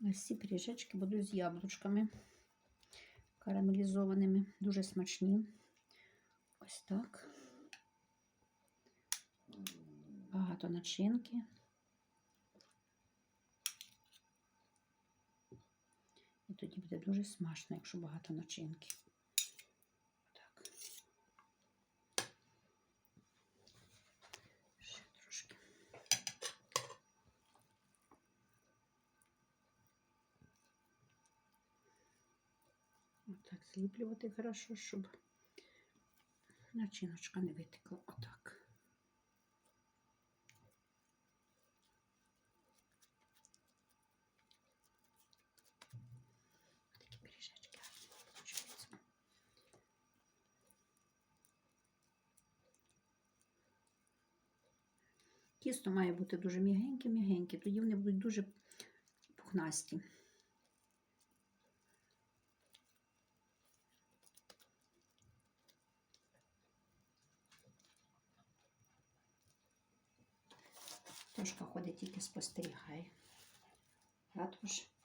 Ось ці пиріжечки будуть з яблучками карамелізованими, дуже смачні. Ось так. Багато начинки. І тоді буде дуже смачно, якщо багато начинки. Отак зліплювати хорошо, щоб начиночка не витекла. Отак. Тісто має бути дуже м'ягеньке-м'ягеньке, тоді вони будуть дуже пухнасті. Трошка ходить тільки спостерігає. А тож